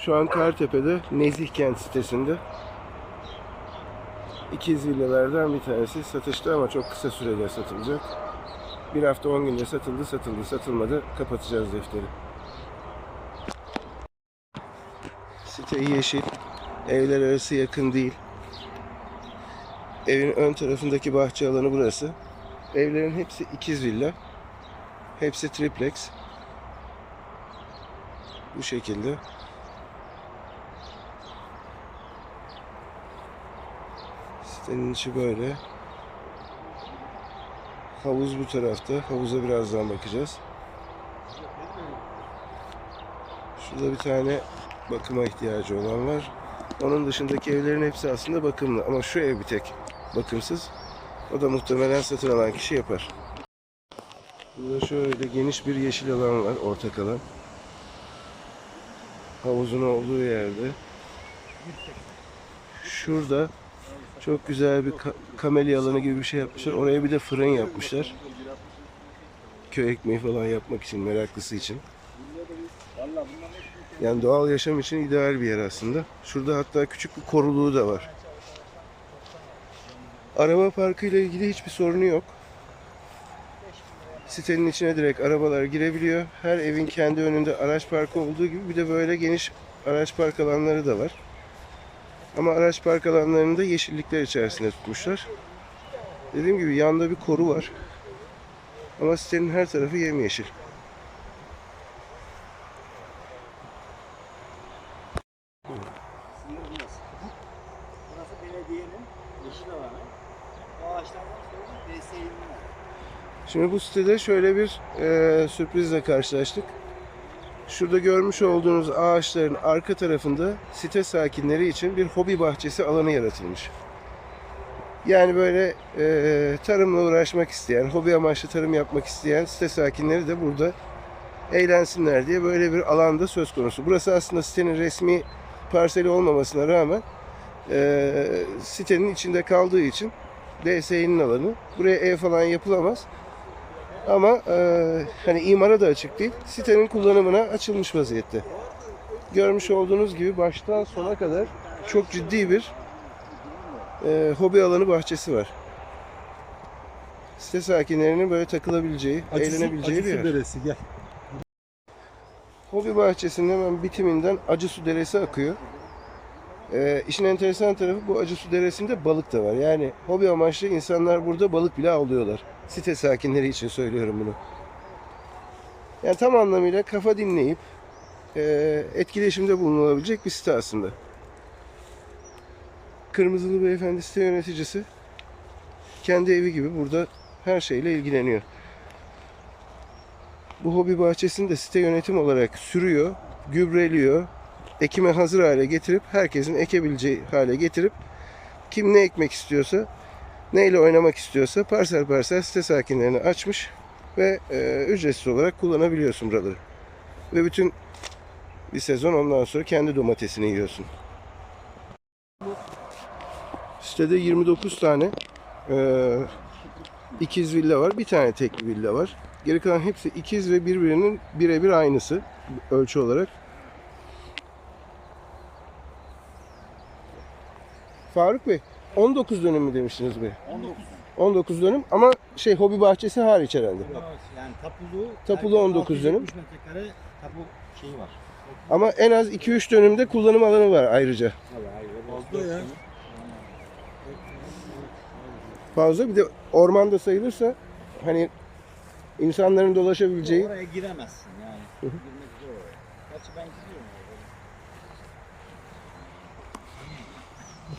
Şu an Kartepe'de Nezih Kent sitesinde. İkiz villalardan bir tanesi satışta ama çok kısa sürede satılacak. Bir hafta 10 günde satıldı, satıldı, satılmadı. Kapatacağız defteri. Site yeşil. Evler arası yakın değil. Evin ön tarafındaki bahçe alanı burası. Evlerin hepsi ikiz villa. Hepsi triplex. Bu şekilde. Sitenin içi böyle. Havuz bu tarafta. Havuza birazdan bakacağız. Şurada bir tane bakıma ihtiyacı olan var. Onun dışındaki evlerin hepsi aslında bakımlı. Ama şu ev bir tek bakımsız. O da muhtemelen satın alan kişi yapar. Burada şöyle geniş bir yeşil alan var, ortak alan. Havuzun olduğu yerde. Şurada çok güzel bir ka- kamelya alanı gibi bir şey yapmışlar. Oraya bir de fırın yapmışlar. Köy ekmeği falan yapmak için, meraklısı için. Yani doğal yaşam için ideal bir yer aslında. Şurada hatta küçük bir koruluğu da var. Araba parkı ile ilgili hiçbir sorunu yok. Sitenin içine direkt arabalar girebiliyor. Her evin kendi önünde araç parkı olduğu gibi bir de böyle geniş araç park alanları da var. Ama araç park alanlarını da yeşillikler içerisinde tutmuşlar. Dediğim gibi yanda bir koru var. Ama sitenin her tarafı yemyeşil. Şimdi bu sitede şöyle bir e, sürprizle karşılaştık. Şurada görmüş olduğunuz ağaçların arka tarafında site sakinleri için bir hobi bahçesi alanı yaratılmış. Yani böyle e, tarımla uğraşmak isteyen, hobi amaçlı tarım yapmak isteyen site sakinleri de burada eğlensinler diye böyle bir alanda söz konusu. Burası aslında sitenin resmi parseli olmamasına rağmen e, sitenin içinde kaldığı için DSİ'nin alanı. Buraya ev falan yapılamaz. Ama e, hani imara da açık değil. Sitenin kullanımına açılmış vaziyette. Görmüş olduğunuz gibi baştan sona kadar çok ciddi bir e, hobi alanı bahçesi var. Site sakinlerinin böyle takılabileceği, eğlenebileceği bir yer. Deresi gel. Hobi bahçesinin hemen bitiminden Acısu Deresi akıyor. Ee, işin enteresan tarafı bu Acısu Deresi'nde balık da var. Yani hobi amaçlı insanlar burada balık bile avlıyorlar. Site sakinleri için söylüyorum bunu. Yani tam anlamıyla kafa dinleyip e, etkileşimde bulunulabilecek bir site aslında. Kırmızılı beyefendi site yöneticisi kendi evi gibi burada her şeyle ilgileniyor. Bu hobi bahçesini de site yönetim olarak sürüyor, gübreliyor, ekime hazır hale getirip herkesin ekebileceği hale getirip kim ne ekmek istiyorsa, neyle oynamak istiyorsa parsel parsel site sakinlerine açmış ve e, ücretsiz olarak kullanabiliyorsun buraları. Ve bütün bir sezon ondan sonra kendi domatesini yiyorsun. Sitede 29 tane e, ikiz villa var. Bir tane tekli villa var. Geri kalan hepsi ikiz ve birbirinin birebir aynısı ölçü olarak. Faruk Bey, 19 dönüm mü demiştiniz be? 19. 19 dönüm ama şey hobi bahçesi hariç herhalde. Yani tapulu, Tapulu 19 dönüm. 670 metrekare tapu şeyi var. Ama en az 2-3 dönümde kullanım alanı var ayrıca. Fazla ya. Fazla bir de ormanda sayılırsa hani insanların dolaşabileceği Oraya giremezsin yani. Girmek zor oraya. Gerçi ben gidiyorum oraya.